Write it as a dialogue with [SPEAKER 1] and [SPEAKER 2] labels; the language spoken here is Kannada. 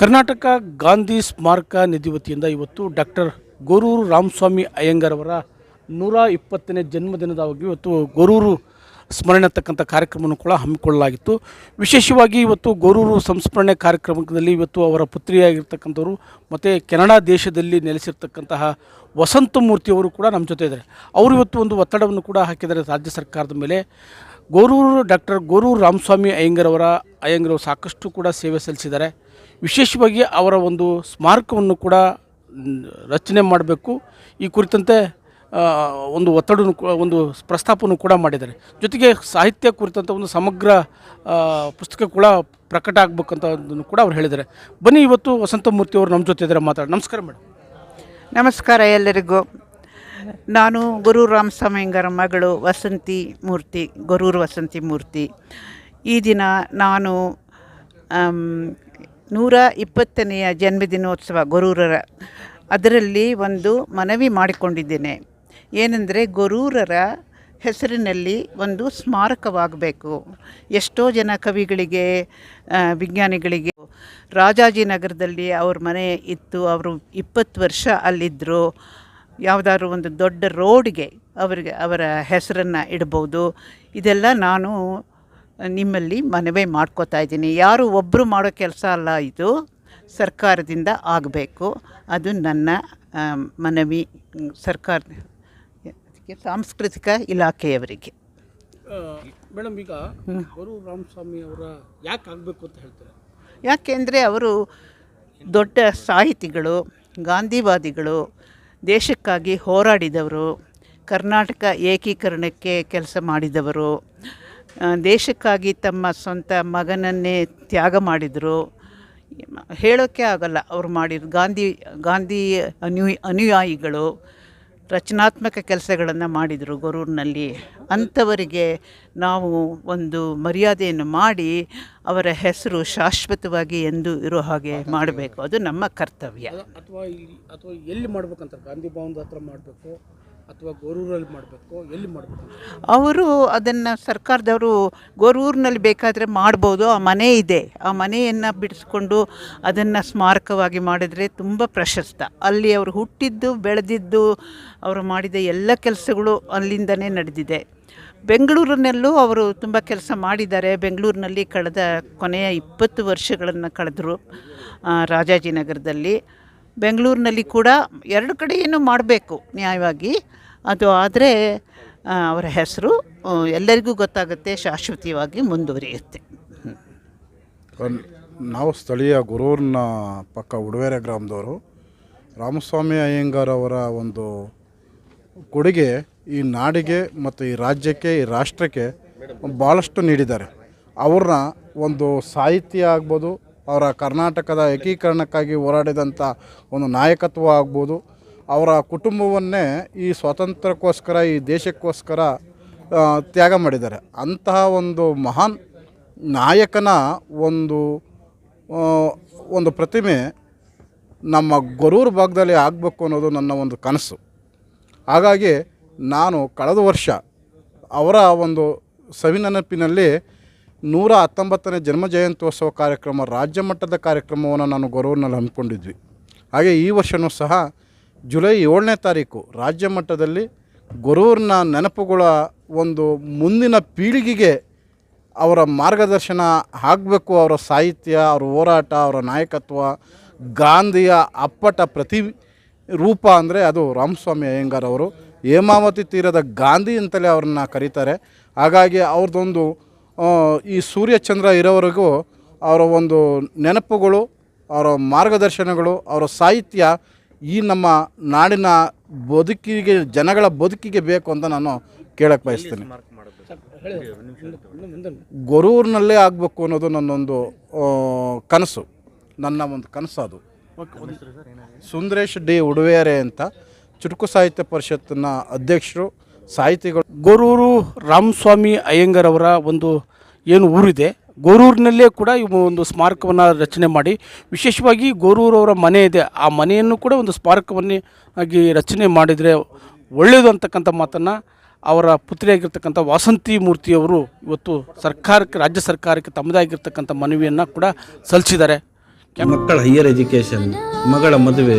[SPEAKER 1] ಕರ್ನಾಟಕ ಗಾಂಧಿ ಸ್ಮಾರಕ ನಿಧಿ ವತಿಯಿಂದ ಇವತ್ತು ಡಾಕ್ಟರ್ ಗೊರೂರು ರಾಮಸ್ವಾಮಿ ಅಯ್ಯಂಗಾರ್ ಅವರ ನೂರ ಇಪ್ಪತ್ತನೇ ಜನ್ಮದಿನದವಾಗಿ ಇವತ್ತು ಗೊರೂರು ಸ್ಮರಣೆ ಅಂತಕ್ಕಂಥ ಕಾರ್ಯಕ್ರಮವನ್ನು ಕೂಡ ಹಮ್ಮಿಕೊಳ್ಳಲಾಗಿತ್ತು. ವಿಶೇಷವಾಗಿ ಇವತ್ತು ಗೊರೂರು ಸಂಸ್ಮರಣೆ ಕಾರ್ಯಕ್ರಮದಲ್ಲಿ ಇವತ್ತು ಅವರ ಪುತ್ರಿಯಾಗಿರ್ತಕ್ಕಂಥವ್ರು ಮತ್ತು ಕೆನಡಾ ದೇಶದಲ್ಲಿ ನೆಲೆಸಿರ್ತಕ್ಕಂತಹ ವಸಂತ ಮೂರ್ತಿಯವರು ಕೂಡ ನಮ್ಮ ಜೊತೆ ಇದ್ದಾರೆ. ಅವರು ಇವತ್ತು ಒಂದು ಒತ್ತಡವನ್ನು ಕೂಡ ಹಾಕಿದ್ದಾರೆ ರಾಜ್ಯ ಸರ್ಕಾರದ ಮೇಲೆ. ಗೋರೂರು ಡಾಕ್ಟರ್ ಗೋರೂರು ರಾಮಸ್ವಾಮಿ ಅಯ್ಯಂಗರವರ ಅಯ್ಯಂಗರ್ ಸಾಕಷ್ಟು ಕೂಡ ಸೇವೆ ಸಲ್ಲಿಸಿದ್ದಾರೆ. ವಿಶೇಷವಾಗಿ ಅವರ ಒಂದು ಸ್ಮಾರಕವನ್ನು ಕೂಡ ರಚನೆ ಮಾಡಬೇಕು. ಈ ಕುರಿತಂತೆ ಒಂದು ಒತ್ತಡ ಒಂದು ಪ್ರಸ್ತಾಪವನ್ನು ಕೂಡ ಮಾಡಿದ್ದಾರೆ. ಜೊತೆಗೆ ಸಾಹಿತ್ಯ ಕುರಿತಂಥ ಒಂದು ಸಮಗ್ರ ಪುಸ್ತಕ ಕೂಡ ಪ್ರಕಟ ಆಗಬೇಕಂತ ಅದನ್ನು ಕೂಡ ಅವ್ರು ಹೇಳಿದ್ದಾರೆ. ಬನ್ನಿ ಇವತ್ತು ವಸಂತ ಮೂರ್ತಿ ಅವರು ನಮ್ಮ ಜೊತೆ ಇದ್ದಾರೆ ಮಾತಾಡಿ ನಮಸ್ಕಾರ ಮೇಡಮ್.
[SPEAKER 2] ನಮಸ್ಕಾರ ಎಲ್ಲರಿಗೂ. ನಾನು ಗುರು ರಾಮಸ್ವಾಮಿಯಂಗರ ಮಗಳು ವಸಂತಿ ಮೂರ್ತಿ, ಗೊರೂರು ವಸಂತಿ ಮೂರ್ತಿ. ಈ ದಿನ ನಾನು ನೂರ ಇಪ್ಪತ್ತನೆಯ ಜನ್ಮದಿನೋತ್ಸವ ಗೊರೂರರ, ಅದರಲ್ಲಿ ಒಂದು ಮನವಿ ಮಾಡಿಕೊಂಡಿದ್ದೇನೆ. ಏನೆಂದರೆ ಗೊರೂರರ ಹೆಸರಿನಲ್ಲಿ ಒಂದು ಸ್ಮಾರಕವಾಗಬೇಕು. ಎಷ್ಟೋ ಜನ ಕವಿಗಳಿಗೆ ವಿಜ್ಞಾನಿಗಳಿಗೆ, ರಾಜಾಜಿನಗರದಲ್ಲಿ ಅವ್ರ ಮನೆ ಇತ್ತು, ಅವರು ಇಪ್ಪತ್ತು ವರ್ಷ ಅಲ್ಲಿದ್ದರು ಯಾವುದಾದ್ರು ಒಂದು ದೊಡ್ಡ ರೋಡ್ಗೆ ಅವರಿಗೆ ಅವರ ಹೆಸರನ್ನು ಇಡ್ಬೋದು. ಇದೆಲ್ಲ ನಾನು ನಿಮ್ಮಲ್ಲಿ ಮನವಿ ಮಾಡ್ಕೋತಾ ಇದ್ದೀನಿ. ಯಾರು ಒಬ್ಬರು ಮಾಡೋ ಕೆಲಸ ಅಲ್ಲ ಇದು. ಸರ್ಕಾರದಿಂದ ಆಗಬೇಕು. ಅದು ನನ್ನ ಮನವಿ ಸರ್ಕಾರ ಸಾಂಸ್ಕೃತಿಕ ಇಲಾಖೆಯವರಿಗೆ.
[SPEAKER 1] ಮೇಡಮ್ ಈಗ ಅವರು ರಾಮಸ್ವಾಮಿ ಅವರ ಯಾಕೆ ಆಗಬೇಕು ಅಂತ ಹೇಳ್ತಾರೆ?
[SPEAKER 2] ಯಾಕೆಂದರೆ ಅವರು ದೊಡ್ಡ ಸಾಹಿತಿಗಳು ಗಾಂಧಿವಾದಿಗಳು ದೇಶಕ್ಕಾಗಿ ಹೋರಾಡಿದವರು, ಕರ್ನಾಟಕ ಏಕೀಕರಣಕ್ಕೆ ಕೆಲಸ ಮಾಡಿದವರು ದೇಶಕ್ಕಾಗಿ ತಮ್ಮ ಸ್ವಂತ ಮಗನನ್ನೇ ತ್ಯಾಗ ಮಾಡಿದರು. ಹೇಳೋಕ್ಕೆ ಆಗಲ್ಲ, ಅವರು ಮಾಡಿದ ಗಾಂಧಿ ಗಾಂಧಿ ಅನು ಅನುಯಾಯಿಗಳು. ರಚನಾತ್ಮಕ ಕೆಲಸಗಳನ್ನು ಮಾಡಿದರು ಗೊರೂರಿನಲ್ಲಿ. ಅಂಥವರಿಗೆ ನಾವು ಒಂದು ಮರ್ಯಾದೆಯನ್ನು ಮಾಡಿ ಅವರ ಹೆಸರು ಶಾಶ್ವತವಾಗಿ ಎಂದು ಇರೋ ಹಾಗೆ ಮಾಡಬೇಕು. ಅದು ನಮ್ಮ ಕರ್ತವ್ಯ.
[SPEAKER 1] ಅಥವಾ ಇಲ್ಲಿ ಅಥವಾ ಎಲ್ಲಿ ಮಾಡ್ಬೇಕಂತ ಗಾಂಧಿ ಭವನದ ಹತ್ರ ಮಾಡಬೇಕು. ಅಥವಾ ಗೋರೂರಲ್ಲಿ ಮಾಡಬೇಕು, ಎಲ್ಲಿ ಮಾಡಬೇಕು
[SPEAKER 2] ಅವರು ಅದನ್ನು ಸರ್ಕಾರದವರು ಗೋರೂರಿನಲ್ಲಿ ಬೇಕಾದರೆ ಮಾಡ್ಬೋದು. ಆ ಮನೆ ಇದೆ. ಆ ಮನೆಯನ್ನು ಬಿಡಿಸ್ಕೊಂಡು ಅದನ್ನು ಸ್ಮಾರಕವಾಗಿ ಮಾಡಿದರೆ ತುಂಬ ಪ್ರಶಸ್ತ. ಅಲ್ಲಿ ಅವರು ಹುಟ್ಟಿದ್ದು, ಬೆಳೆದಿದ್ದು, ಅವರು ಮಾಡಿದ ಎಲ್ಲ ಕೆಲಸಗಳು ಅಲ್ಲಿಂದನೇ ನಡೆದಿದೆ. ಬೆಂಗಳೂರಿನಲ್ಲೂ ಅವರು ತುಂಬ ಕೆಲಸ ಮಾಡಿದ್ದಾರೆ. ಬೆಂಗಳೂರಿನಲ್ಲಿ ಕಳೆದ ಕೊನೆಯ ಇಪ್ಪತ್ತು ವರ್ಷಗಳನ್ನು ಕಳೆದರು ರಾಜಾಜಿನಗರದಲ್ಲಿ. ಬೆಂಗಳೂರಿನಲ್ಲಿ ಕೂಡ ಎರಡು ಕಡೆಯೂ ಮಾಡಬೇಕು ನ್ಯಾಯವಾಗಿ. ಅದು ಆದರೆ ಅವರ ಹೆಸರು ಎಲ್ಲರಿಗೂ ಗೊತ್ತಾಗುತ್ತೆ, ಶಾಶ್ವತವಾಗಿ ಮುಂದುವರಿಯುತ್ತೆ.
[SPEAKER 3] ನಾವು ಸ್ಥಳೀಯ ಗುರೂರಿನ ಪಕ್ಕ ಉಡುವೆರೆ ಗ್ರಾಮದವರು, ರಾಮಸ್ವಾಮಿ ಅಯ್ಯಂಗಾರ್ ಅವರ ಒಂದು ಕೊಡುಗೆ ಈ ನಾಡಿಗೆ ಮತ್ತು ಈ ರಾಜ್ಯಕ್ಕೆ, ಈ ರಾಷ್ಟ್ರಕ್ಕೆ ಭಾಳಷ್ಟು ನೀಡಿದ್ದಾರೆ. ಅವ್ರನ್ನ ಒಂದು ಸಾಹಿತ್ಯ ಆಗ್ಬೋದು ಅವರ ಕರ್ನಾಟಕದ ಏಕೀಕರಣಕ್ಕಾಗಿ ಹೋರಾಡಿದಂಥ ಒಂದು ನಾಯಕತ್ವ ಆಗ್ಬೋದು. ಅವರ ಕುಟುಂಬವನ್ನೇ ಈ ಸ್ವಾತಂತ್ರ್ಯಕ್ಕೋಸ್ಕರ, ಈ ದೇಶಕ್ಕೋಸ್ಕರ ತ್ಯಾಗ ಮಾಡಿದ್ದಾರೆ. ಅಂತಹ ಒಂದು ಮಹಾನ್ ನಾಯಕನ ಒಂದು ಒಂದು ಪ್ರತಿಮೆ ನಮ್ಮ ಗೊರೂರು ಭಾಗದಲ್ಲಿ ಆಗಬೇಕು ಅನ್ನೋದು ನನ್ನ ಒಂದು ಕನಸು. ಹಾಗಾಗಿ ನಾನು ಕಳೆದ ವರ್ಷ ಅವರ ಒಂದು ಸವಿನೆನಪಿನಲ್ಲಿ ನೂರ ಹತ್ತೊಂಬತ್ತನೇ ಜನ್ಮ ಜಯಂತ್ಯೋತ್ಸವ ಕಾರ್ಯಕ್ರಮ, ರಾಜ್ಯ ಮಟ್ಟದ ಕಾರ್ಯಕ್ರಮವನ್ನು ನಾನು ಗೊರೂರಿನಲ್ಲಿ ಹಮ್ಮಿಕೊಂಡಿದ್ವಿ. ಹಾಗೆ ಈ ವರ್ಷವೂ ಸಹ ಜುಲೈ ಏಳನೇ ತಾರೀಕು ರಾಜ್ಯ ಮಟ್ಟದಲ್ಲಿ ಗೊರೂರಿನ ನೆನಪುಗಳ ಒಂದು ಮುಂದಿನ ಪೀಳಿಗೆಗೆ ಅವರ ಮಾರ್ಗದರ್ಶನ ಆಗಬೇಕು. ಅವರ ಸಾಹಿತ್ಯ, ಅವರ ಹೋರಾಟ, ಅವರ ನಾಯಕತ್ವ, ಗಾಂಧಿಯ ಅಪ್ಪಟ ಪ್ರತಿ ರೂಪ ಅಂದರೆ ಅದು ರಾಮಸ್ವಾಮಿ ಅಯ್ಯಂಗಾರ್ ಅವರು. ಹೇಮಾವತಿ ತೀರದ ಗಾಂಧಿ ಅಂತಲೇ ಅವ್ರನ್ನ ಕರೀತಾರೆ. ಹಾಗಾಗಿ ಅವ್ರದ್ದೊಂದು ಈ ಸೂರ್ಯಚಂದ್ರ ಇರೋವರೆಗೂ ಅವರ ಒಂದು ನೆನಪುಗಳು, ಅವರ ಮಾರ್ಗದರ್ಶನಗಳು, ಅವರ ಸಾಹಿತ್ಯ ಈ ನಮ್ಮ ನಾಡಿನ ಬದುಕಿಗೆ, ಜನಗಳ ಬದುಕಿಗೆ ಬೇಕು ಅಂತ ನಾನು ಕೇಳಕ್ಕೆ ಬಯಸ್ತೀನಿ. ಗೊರೂರಿನಲ್ಲೇ ಆಗಬೇಕು ಅನ್ನೋದು ನನ್ನೊಂದು ಕನಸು. ನನ್ನ ಒಂದು ಕನಸು ಅದು. ಸುಂದರೇಶ್ ಡಿ ಉಡುವೇರೆ ಅಂತ ಚುಟುಕು ಸಾಹಿತ್ಯ ಪರಿಷತ್ತಿನ ಅಧ್ಯಕ್ಷರು, ಸಾಹಿತಿಗಳು.
[SPEAKER 1] ಗೊರೂರು ರಾಮಸ್ವಾಮಿ ಅಯ್ಯಂಗರವರ ಒಂದು ಏನು ಊರಿದೆ, ಗೋರೂರಿನಲ್ಲೇ ಕೂಡ ಒಂದು ಸ್ಮಾರಕವನ್ನು ರಚನೆ ಮಾಡಿ, ವಿಶೇಷವಾಗಿ ಗೋರೂರವರ ಮನೆ ಇದೆ, ಆ ಮನೆಯನ್ನು ಕೂಡ ಒಂದು ಸ್ಮಾರಕವನ್ನೇ ಆಗಿ ರಚನೆ ಮಾಡಿದರೆ ಒಳ್ಳೆಯದು ಅಂತಕ್ಕಂಥ ಮಾತನ್ನು ಅವರ ಪುತ್ರಿಯಾಗಿರ್ತಕ್ಕಂಥ ವಾಸಂತಿ ಮೂರ್ತಿಯವರು ಇವತ್ತು ಸರ್ಕಾರಕ್ಕೆ, ರಾಜ್ಯ ಸರ್ಕಾರಕ್ಕೆ ತಮ್ಮದೇ ಆಗಿರ್ತಕ್ಕಂಥ ಮನವಿಯನ್ನು ಕೂಡ ಸಲ್ಲಿಸಿದ್ದಾರೆ.
[SPEAKER 4] ಮಕ್ಕಳ ಹೈಯರ್ ಎಜುಕೇಷನ್ ಮಗಳ ಮದುವೆ